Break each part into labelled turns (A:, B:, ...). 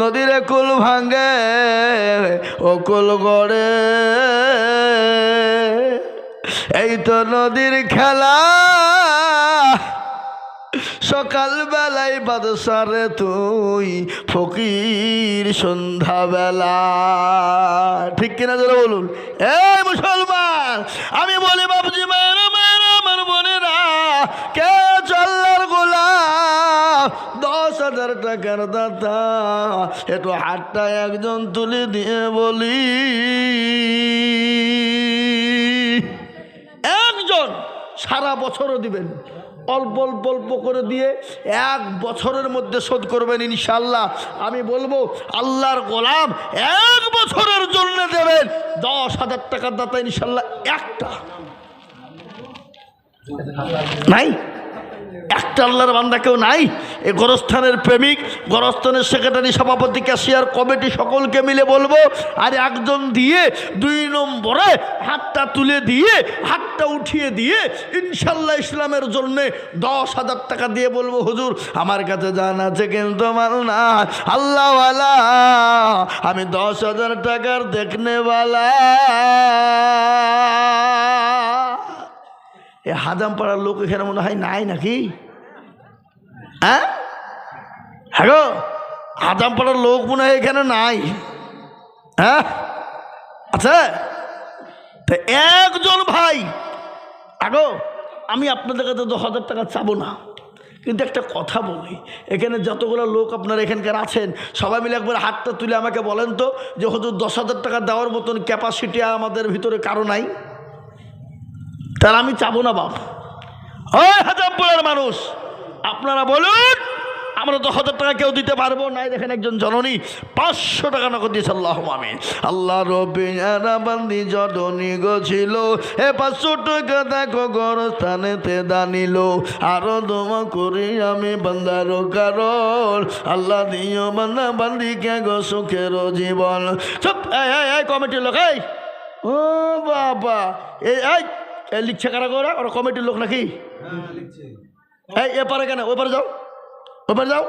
A: নদীর কুল ভাঙ্গে ও কুল গড়ে। এই তো নদীর খেলা। সকাল বেলায় বাদশারে তুই ফকির সন্ধ্যাবেলা। ঠিক কিনা যারা বলুন? এই মুসলমান, আমি বলি বাবুজি মায়েরা হাজার টাকার দাতা? একটু হাতটা একজন তুলে দিয়ে বলি। একজন সারা বছরও দিবেন। অল্প অল্প অল্প করে দিয়ে এক বছরের মধ্যে শোধ করবেন ইনশাল্লাহ আমি বলব, আল্লাহর গোলাম এক বছরের জন্য দেবেন। দশ হাজার টাকার দাতা ইনশাল্লাহ একটা। নাই? একটা আল্লাহর বান্দা কেউ নাই। এই গরস্থানের প্রেমিক, গরস্থানের সেক্রেটারি, সভাপতি, ক্যাশিয়ার, কমিটি, সকলকে মিলে বলব, আর একজন দিয়ে, দুই নম্বরে হাতটা তুলে দিয়ে, হাতটা উঠিয়ে দিয়ে ইনশাল্লাহ ইসলামের জন্য দশ হাজার টাকা দিয়ে বলব, হুজুর, আমার কাছে জান আছে কিন্তু মাল না। আল্লাহওয়ালা, আমি দশ হাজার টাকার দেখনেওয়ালা। এ হাজাম পাড়ার লোক এখানে মনে হয় নাই নাকি? হ্যাঁ? হ্যাঁ গো হাজাম পাড়ার লোক মনে হয় এখানে নাই। হ্যাঁ? আচ্ছা তা একজন ভাই আগো আমি আপনাদের কাছে দশ হাজার টাকা চাবো না। কিন্তু একটা কথা বলি, এখানে যতগুলো লোক আপনারা এখানকার আছেন, সবাই মিলে একবার হাতটা তুলে আমাকে বলেন তো যে হয়তো দশ হাজার টাকা দেওয়ার মতন ক্যাপাসিটি আমাদের ভিতরে কারও নাই। তার আমি চাবো না, বাপ। ওই হাজারপুরের মানুষ, আপনারা বলুন, আমরা তো হাজার টাকা কেউ দিতে পারব নাই দেখেন একজন জননী, পাঁচশো টাকা নগদ দিয়েছে, আল্লাহ আমি। আল্লাহ রবিবান্দি জননী গছিল এ পাঁচশো টাকা দেখো গরস্থানেতে দানিল, আরও দমা করি আমি বান্দার কারণ। আল্লাহ দিও বান্দা বান্দি কে গো সুখের জীবন। এই কমিটির লোক, এই। ও বাবা এই। এই লিখছে কারা করে ওরা কমিটির লোক নাকি? এই এপারে কেন? ওপারে যাও। ওপারে যাও।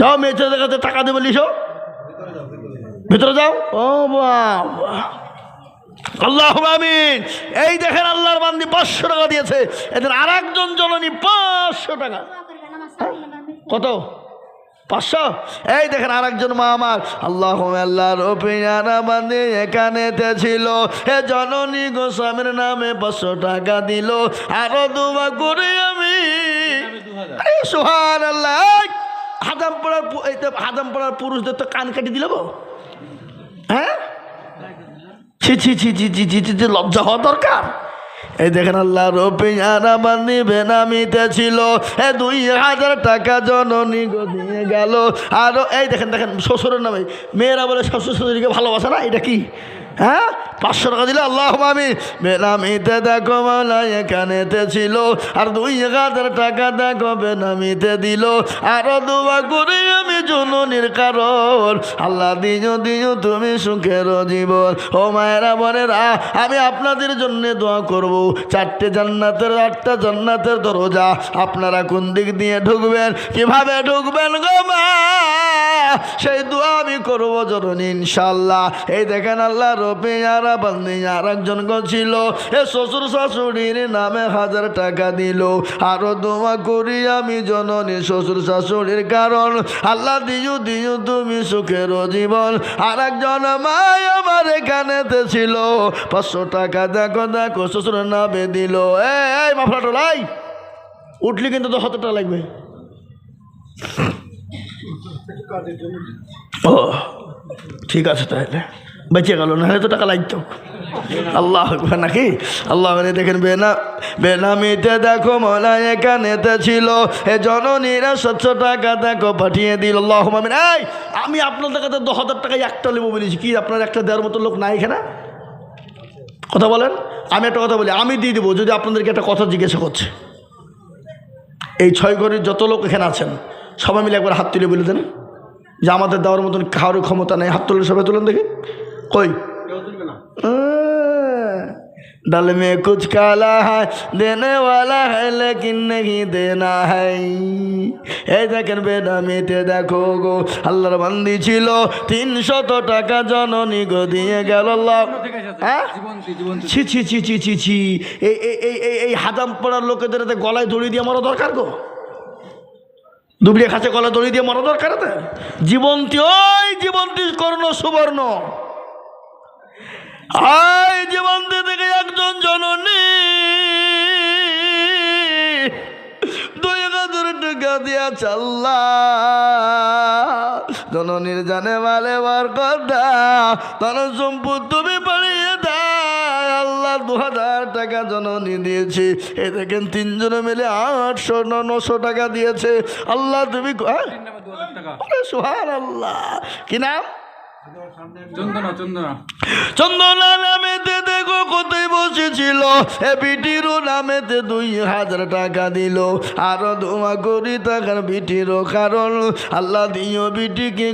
A: যাও মেয়ে ছেলেদের কাছে টাকা দেবে লিখো। ভিতরে যাও। ও বাবা। আল্লাহ আমিন। এই দেখেন আল্লাহর বান্দি পাঁচশো টাকা দিয়েছে। এদের আর একজন জননী পাঁচশো টাকা। কত? পাঁচশো এই দেখেন আর একজন মা আমার আল্লাহ আল্লাহ রফিয়ারাবাদে এখানেতে ছিল এ জননী গোস্বামীর নামে পাঁচশো টাকা দিল আরও দুবা করে আমি সোহান আল্লাহ হাদামপাড়ার হাদামপাড়ার পুরুষদের তো কান কাটি দিল গো হ্যাঁ ছি ছি ছি ছি ছি ছি ছি লজ্জা হওয়া দরকার এই দেখেন আল্লাহ, রবি আর আমার নিবে বেনামিতে ছিল। এ দুই হাজার টাকা জননী দিয়ে গেল। আরও এই দেখেন দেখেন, শ্বশুরের নামে। মেয়েরা বলে শ্বশুর শ্বশুরকে ভালোবাসে না? এটা কি? হ্যাঁ? পাঁচশো টাকা দিলে আল্লাহ আমি বেনামিতে দেখো মালা এখানেতে ছিল, আর দুই হাজার টাকা দেখো বেনামিতে দিল। আরও দুয়া করে আমি জননীর কারণ, আল্লাহ দিও দিও তুমি সুখের জীবন। ও মায়েরা বোনেরা, আমি আপনাদের জন্য দোয়া করব। চারটে জান্নাতের, আটটা জান্নাতের দরজা আপনারা কোন দিক দিয়ে ঢুকবেন? কীভাবে ঢুকবেন গো মা? সেই দোয়া আমি করব জরুন ইনশাল্লাহ এই দেখেন আল্লাহ রবি আর বান্দি, আর একজন ছিল। এ শ্বশুর শাশুড়ির নামে হাজার টাকা দিল। আরও দোয়া করি আমি জননী শ্বশুর শাশুড়ির কারণ। আল্লাহ, দিও দিও তুমি সুখের জীবন। আর একজন মাই আমার এখানেতে ছিল। পাঁচশো টাকা দেখো দেখো শ্বশুরের নামে দিল। এই মাফলা টোলাই উঠলি কিন্তু তো টাকা লাগবে। ও, ঠিক আছে তাহলে। বেঁচে গেল না তো টাকা লাগতো। আল্লাহ নাকি? আল্লাহ দেখেন বেনা বেনামিতে দেখো মলা এখানেতে ছিল। এ জননীরা স্বচ্ছ টাকা দেখো পাঠিয়ে দিল। আল্লাহ মামিন এই, আমি আপনাদের কাছে দশ হাজার টাকায় একটা নেব বলেছি। কি, আপনার একটা দেওয়ার মতো লোক নাই এখানে? কথা বলেন। আমি একটা কথা বলি, আমি দিয়ে দেবো, যদি আপনাদেরকে একটা কথা জিজ্ঞাসা করছে। এই ছয় ঘরের যত লোক এখানে আছেন সবাই মিলে একবার হাত তুলে বলে দেন যে আমাদের দেওয়ার মতন কারোর ক্ষমতা নেই হাত তুলে সবাই তুলেন দেখি কই আহ, डल में कुछ काला है देने वाला है लेकिन नहीं देना है এই দেখেন বেনামিতে দেখো গো আল্লাহর বান্দি ছিল তিনশত টাকা জননী গো দিয়ে গেল আল্লাহ হ্যাঁ ছি ছি ছি ছি ছি ছি এই এই এই এই এই হাজাম পড়ার লোকেদের এতে গলায় দড়ি দিয়ে মারা দরকার গো দুবড়িয়া খাঁচে গলা দড়ি দিয়ে মারা দরকার জীবন্তী, ওই জীবন্তী কর্ণ সুবর্ণ। আয় জীবন্তী থেকে একজন জননী। দুই চাল্লা। জননীর জানে মালে বার কথা। তার সম্পদ তুমি আল্লাহ দু হাজার টাকা জননী দিয়েছি। এ দেখেন তিনজনে মিলে আটশো নশো টাকা দিয়েছে। আল্লাহ তুমি সোহান আল্লাহ কি নাম?
B: চন্দনা
A: নামেতে দুই হাজার টাকা করি কারণ। আল্লাহ দিও বিটিকে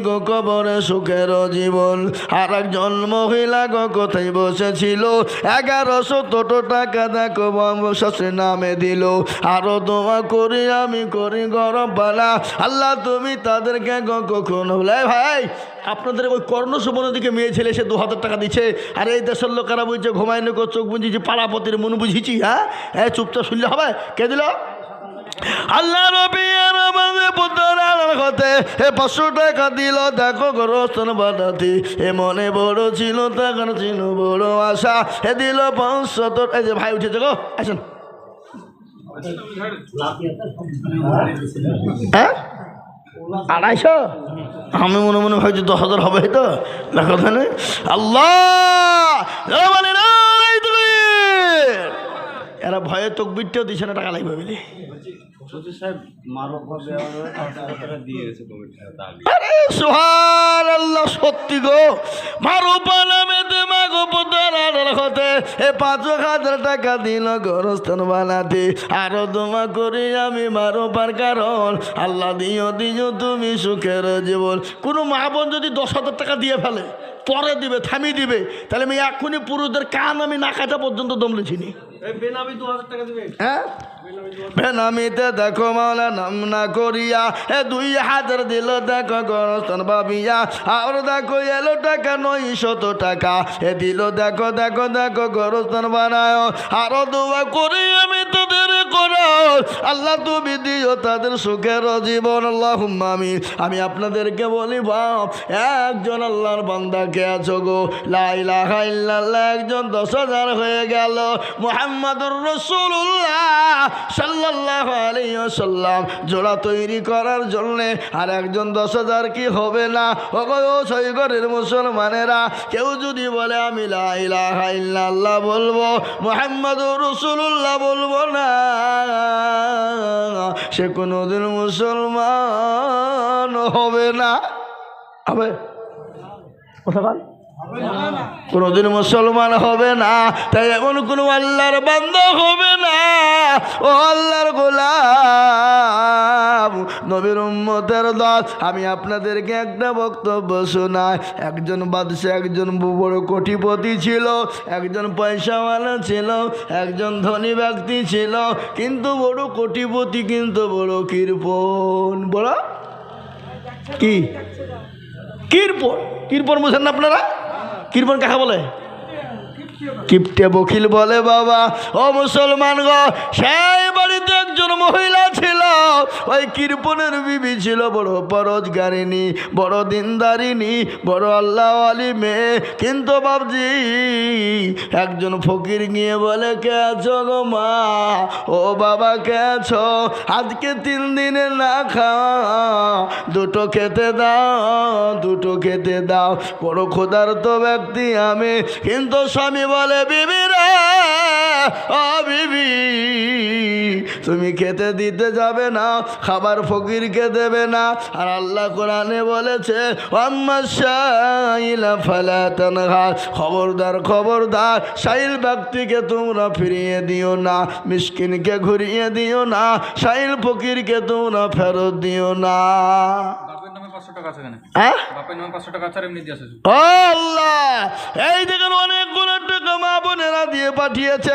A: সুখের জীবন। আর একজন মহিলা গো, কোথায় বসেছিল? এগারোশো টোটো টাকা দেখো বংশের নামে দিল। আরও দোয়া করি আমি করি গরম পালা। আল্লাহ তুমি তাদেরকে গো কখনো ভাই আপনাদের ওই কর্ণসুমনের দিকে মেয়ে ছেলে এসে দু হাজার টাকা দিচ্ছে। আর এই দেশের লোকেরা বলছে ঘুমাই নকো চোখ বুঝিছি পাড়াপতির মন বুঝিছি হ্যাঁ? হ্যাঁ চুপচাপ শুনলে হবে? কে দিল? আল্লাহ রবি দিল। দেখো এ মনে এ ভাই হ্যাঁ? আড়াইশো? আমি মনে মনে ভাবছি দশ হাজার হবে তো। দেখো আল্লাহ! এরা ভয়ে তকবিরটাও দিছে না টাকা লাগবে বলে আরে সোহান আল্লাহ সত্যি গো। মারো পালামেতে মাগো পোতার হতে এ পাঁচ হাজার টাকা দিল গরস্থান বানাতে। আরও দমা করি আমি মারো পার কারণ। আল্লাহ দিও দিও তুমি সুখের জীবন। কোনো মা বোন যদি দশ হাজার টাকা দিয়ে ফেলে পরে দিবে থামিয়ে দিবে। তাহলে আমি এখনই পুরুষদের কান আমি না কাটা পর্যন্ত দমলেছিনি হ্যাঁ? বেনামিতে দেখো মাওলা নাম না করিয়া এ দুই হাজার দিল দেখো গরস্থান ভাবিয়া। আর দেখো এলো টাকা নয় শত টাকা এ দিল দেখো দেখো দেখো গরস্থান বানায়। আরও দোয়া করি আমি তোদের করো। আল্লাহ তুমি দিও তাদের সুখের জীবন। আল্লাহ আমি আমি আপনাদেরকে বলি, বাপ, একজন আল্লাহর বান্দাকে আছো গো? লাইলাহা একজন দশ হাজার হয়ে গেল। মোহাম্মদুর রসুল্লাহ সাল্লাহ আলাইসাল্লাম জোড়া তৈরি করার জন্যে আর একজন দশ হাজার কি হবে না? ও সৈগরের মুসলমানেরা, কেউ যদি বলে, আমি লাইলাহা ইল্লাল্লাহ বলব, মোহাম্মদুর রসুল্লাহ বলব না। সে কোনোদিন মুসলমান হবে না। হবে? কোথাকার কোনোদিন মুসলমান হবে না, তাই এমন কোনো আল্লাহর বান্ধ হবে না। ও আল্লাহর গোলাম। নবীর উম্মতের দল। আমি আপনাদেরকে একটা বক্তব্য শোনাই। একজন বাদশাহ, একজন বড় কোটিপতি ছিল, একজন পয়সাওয়ালা ছিল, একজন ধনী ব্যক্তি ছিল, কিন্তু বড় কোটিপতি, কিন্তু বড় কৃপন বড়? কি? কৃপন কৃপন বুঝেন না আপনারা? কৃপন কাকা বলে? কিপটে বকিল বলে, বাবা। ও মুসলমান গো, সেই বাড়িতে একজন মহিলা ছিল। ওই কৃপনের বিবি ছিল, বড় পরজগারিনী বড় দিনদারিনী বড় আল্লাহ আলী মেয়ে। কিন্তু বাবজি একজন ফকির গিয়ে বলে, কে আছো গো মা? ও বাবা, কে আছো? আজকে তিন দিনে না খাওয়া। দুটো খেতে দাও, দুটো খেতে দাও। বড় ক্ষুধার্ত ব্যক্তি আমি। কিন্তু স্বামী বলে, বিবি রে তুমি খেতে দিতে যাবে না, খাবার ফকিরকে দেবে না। আর আল্লাহ কোরআনে বলেছে খবরদার খবরদার সাইল ব্যক্তিকে তোমরা ফিরিয়ে দিও না, মিসকিনকে ঘুরিয়ে দিও না সাইল ফকিরকে তোমরা ফেরত দিও না। হ্যাঁ? আল্লাহ! এই দেখেন অনেকগুলো টাকা মা বোনেরা দিয়ে পাঠিয়েছে।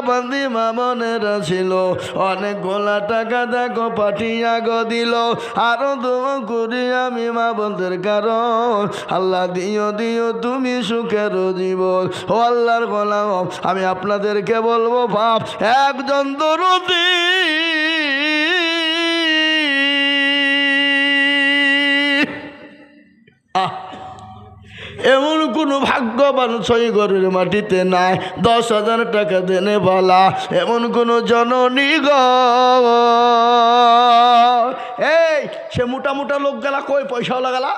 A: বান্দি মা বোনেরা ছিল। অনেকগুলো টাকা দেখো পাঠিয়া গো দিল। আরও করি আমি মা বোনদের কারণ। আল্লাহ দিও দিও তুমি সুখের জীবন। ও আল্লাহর গোলাম আমি আপনাদেরকে বলব বাপ একজন দরদি এমন কোনো ভাগ্যবান ছয় ঘরের মাটিতে নাই। দশ হাজার টাকা দেনে বলা, এমন কোনো জননী গ। এই, সে মোটা মোটা লোক গেলা কই? পয়সাও গেলা?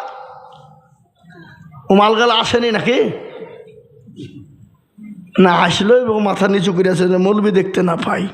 A: ও মাল গেলা আসেনি নাকি? না আসলো এবং মাথা নিচু করে আছে যে মৌলবি দেখতে না পাই।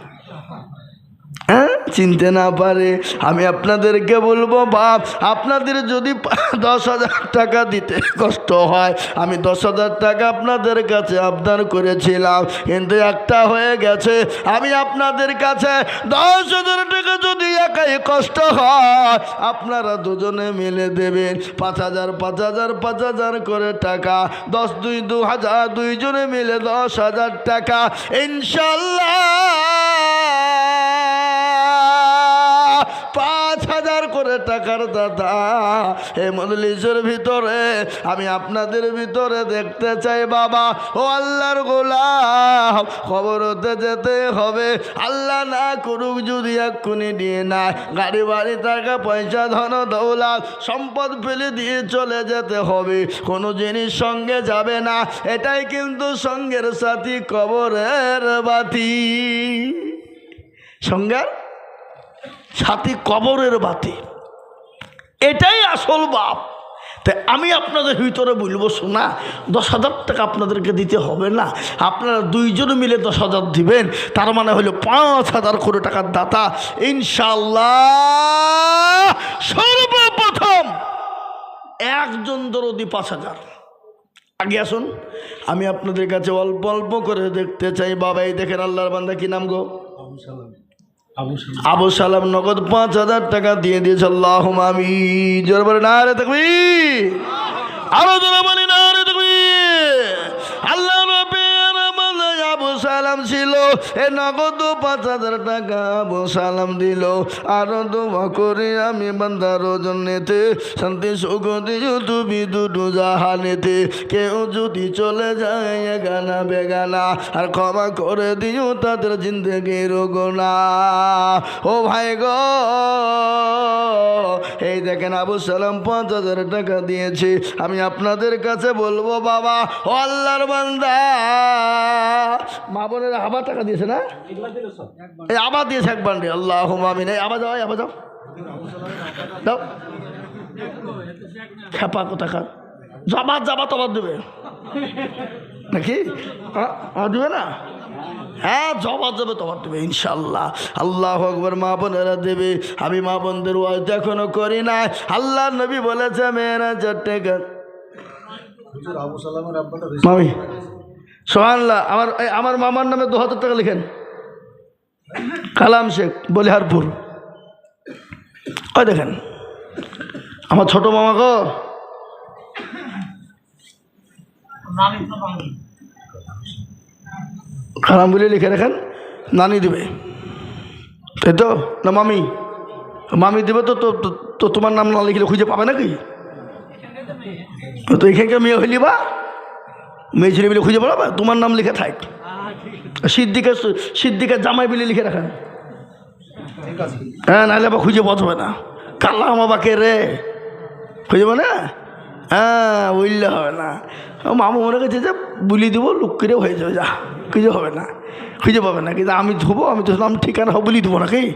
A: চিনতে না পারে, আমি আপনাদেরকে বলব, বাপ, আপনাদের যদি দশ হাজার টাকা দিতে কষ্ট হয়, আমি দশ হাজার টাকা আপনাদের কাছে আবদার করেছিলাম, কিন্তু একটা হয়ে গেছে, আমি আপনাদের কাছে দশ হাজার টাকা যদি একাই কষ্ট হয়, আপনারা দুজনে মিলে দেবেন পাঁচ হাজার পাঁচ হাজার পাঁচ হাজার করে টাকা, দশ দুই, দু হাজার, দুইজনে মিলে দশ হাজার টাকা, ইনশাল্লাহ। টাকার দাদা। এই মজলিসের ভিতরে, আমি আপনাদের ভিতরে দেখতে চাই বাবা। ও আল্লাহর গোলাম খবর হতে যেতে হবে। আল্লাহ না করুক যদি এক্ষুনি দিয়ে না গাড়ি বাড়ি টাকা পয়সা, ধন দৌলত, সম্পদ ফেলে দিয়ে চলে যেতে হবে। কোনো জিনিস সঙ্গে যাবে না। এটাই কিন্তু সঙ্গের সাথী, কবরের বাতি। সঙ্গের সাথী, কবরের বাতি। এটাই আসল বাপ। তাই আমি আপনাদের ভিতরে বলব শোনা দশ হাজার টাকা আপনাদেরকে দিতে হবে না। আপনারা দুইজন মিলে দশ হাজার দিবেন, তার মানে হলো পাঁচ হাজার করে টাকার দাতা। ইনশাল্লাহ সর্বপ্রথম একজন দরদি পাঁচ হাজার। আগে আসুন, আমি আপনাদের কাছে অল্প অল্প করে দেখতে চাই। বাবা এই দেখেন আল্লাহর বান্দা কি নাম গো? আবু সালাম। নগদ পাঁচ হাজার টাকা দিয়ে দিয়েছে আল্লাহ আমি জোর বলে না রে থাকবি আরও জোর বলি না রে থাকবি আল্লাহ আবু সালাম ছিল এ নগদ পাঁচ হাজার টাকা আবু সালাম দিল। আরও দোয়া করে আমি বান্দার জন্যেতে শান্তি, সুখ দিও তুমি দুটো জাহানেতে। কেউ যদি চলে যায় গানা বেগানা আর ক্ষমা করে দিও তাদের জিন্দগির গোনা। ও ভাই গো, এই দেখেন আবু সালাম পাঁচ হাজার টাকা দিয়েছে। আমি আপনাদের কাছে বলব বাবা, ও আল্লাহর বান্দা। মা বোনের আবার টাকা দিয়েছে না? এই আবার দিয়েছে এক বান্ডে আল্লাহ মামিন এই আবার যাও আবার যাও। দাও খেপা কোথাকার। যাবার যাবা তোমার দেবে। নাকি? দেবে না? হ্যাঁ জবাব দেবে তোমার দেবে ইনশাল্লাহ আল্লাহ আকবর মা বোনেরা দেবে। আমি মা বোনদের ওয়াজ এখনও করি না আল্লাহ নবী বলেছে মেয়েরা চারটে গান মামি। সোহানল্লাহ আমার আমার মামার নামে দু হাজার টাকা লিখেন। কালাম শেখ, বলিহারপুর। ওই দেখেন? আমার ছোট মামা গো। কালাম বলে লিখে রাখেন, নানি দিবে। তাই তো? না মামি? মামি দেবে তো তো, তো- তো তোমার নাম না লিখলে খুঁজে পাবে নাকি? তো এখানকার মেয়ে হইলি বা? মেয়ে ছেলে বলে খুঁজে পাবে তোমার নাম লিখে থাক। সিদ্দিকের সিদ্দিকের জামাই বিলে লিখে রাখেন। হ্যাঁ নাহলে আবার খুঁজে বসবে না। কাল্লা আমাকে রে। খুঁজে না? হ্যাঁ বললে হবে না। মামু মনে করছে যে বুলি দেবো, লুক করে হয়ে যাবে, যা। খুঁজে হবে না। খুঁজে পাবে না, কিন্তু আমি ধুবো, আমি তো আমি ঠিকানা বলি দেবো নাকি?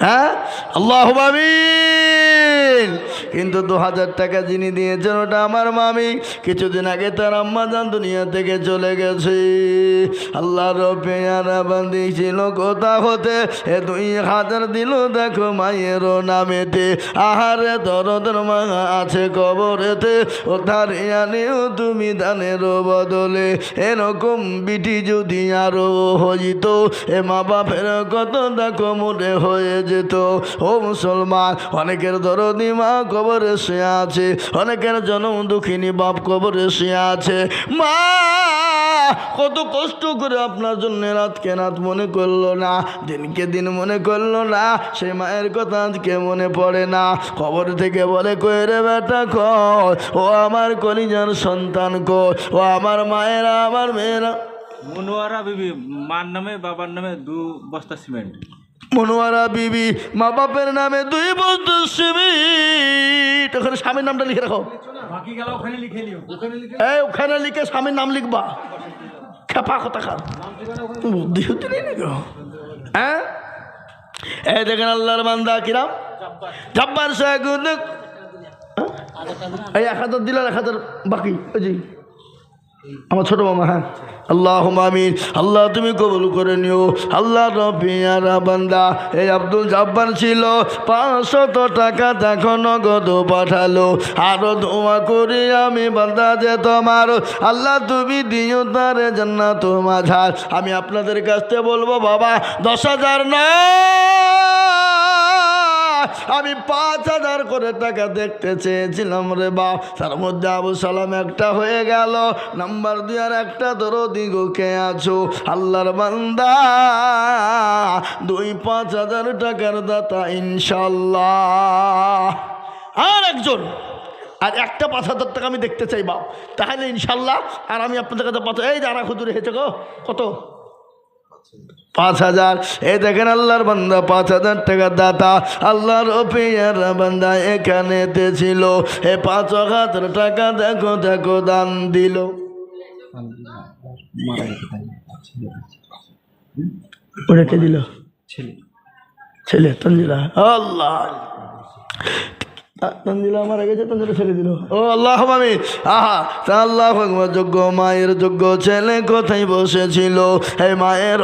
A: হ্যাঁ? আল্লাহ আমিন। কিন্তু দু হাজার টাকা যিনি দিয়েছেন, ওটা আমার মামি। কিছুদিন আগে তার আম্মা জান দুনিয়া থেকে চলে গেছে। আল্লাহ রবেয়ারা বান্দি কোথা হতে? এ দুই হাজার দিল, দেখো মায়েরও নামেতে। আহারে দরদের মা আছে কবরেতে। ও ধারিয়ানেও তুমি দানেরও বদলে এরকম বিটি যদি আরও হইত, এ মা বাপের কত দেখো মনে হয়ে যেত। ও মুসলমান, অনেকের দরদি মা কবরে সে আছে, অনেকের জন্ম দুঃখিনী বাপ কবরে সে আছে। মা, কত কষ্ট করে আপনার জন্য রাতকে রাত মনে করল না, দিনকে দিন মনে করল না, সে মায়ের কথা আজকে মনে পড়ে না। খবর থেকে বলে, কই রে বেটা কর ও আমার কলিজার সন্তান কর ও আমার মায়েরা আমার মেয়েরা।
C: মনোয়ারা বিবি মার নামে বাবার নামে দু বস্তা সিমেন্ট।
A: মনোয়ারা বিবি মা বাপের নামে দুই বস্তু সিমিট ওখানে স্বামীর নামটা লিখে রাখো।
B: বাকি ওখানে লিখে নিও ওখানে লিখে
A: এই ওখানে লিখে স্বামীর নাম লিখবা। খেপা কথা খা। বুদ্ধি শুদ্ধি নেই নাকি? হ্যাঁ? এই দেখেন আল্লাহর বান্দা কিরাম। জব্বার সাহেব এই এক হাজার দিলেন এক হাজার বাকি ওই আমার ছোট মামা হ্যাঁ। আল্লাহ আমিন। আল্লাহ, তুমি কবুল করে নিও। আল্লাহ রবিয়ারা বান্দা। এই আব্দুল জাব্বার ছিল। পাঁচশত টাকা দেখো নগদ পাঠালো। আরও দোয়া করি আমি, বান্দা, যে তোমার। আল্লাহ, তুমি দিও তারে জান্নাত মাঝার। আমি আপনাদের কাছ থেকে বলব, বাবা, দশ হাজার নয় আমি পাঁচ হাজার করে টাকা দেখতে চেয়েছিলাম রে বা। তার মধ্যে আবু সালাম একটা হয়ে গেল। নাম্বার দুই আর একটা ধরো দিগোকে আছো। আল্লাহর বান্দা, দুই পাঁচ হাজার টাকার দাতা ইনশাল্লাহ। আর একজন, আর একটা পাঁচ হাজার টাকা আমি দেখতে চাই বাপ। তাহলে ইনশাল্লাহ, আর আমি আপনাদের কাছে পাঁচ এই যারা খুদুরে হেঁচে গো। কত? পাঁচ হাজার। এ দেখেন আল্লাহর বান্দা পাঁচ হাজার টাকা দাতা। আল্লাহর ওপিয়ার বান্দা এখানেতে ছিল এ পাঁচ হাজার টাকা দেখো দেখো দান দিল। ওটা কে দিল? ছেলে। তঞ্জিলা আল্লাহ। তঞ্জিলা মারা গেছে তঞ্জিলা ছেলে দিল। ও আল্লাহ আমি। আহা তা আল্লাহ যোগ্য মায়ের যোগ্য ছেলে কোথায় বসেছিল? হে মায়ের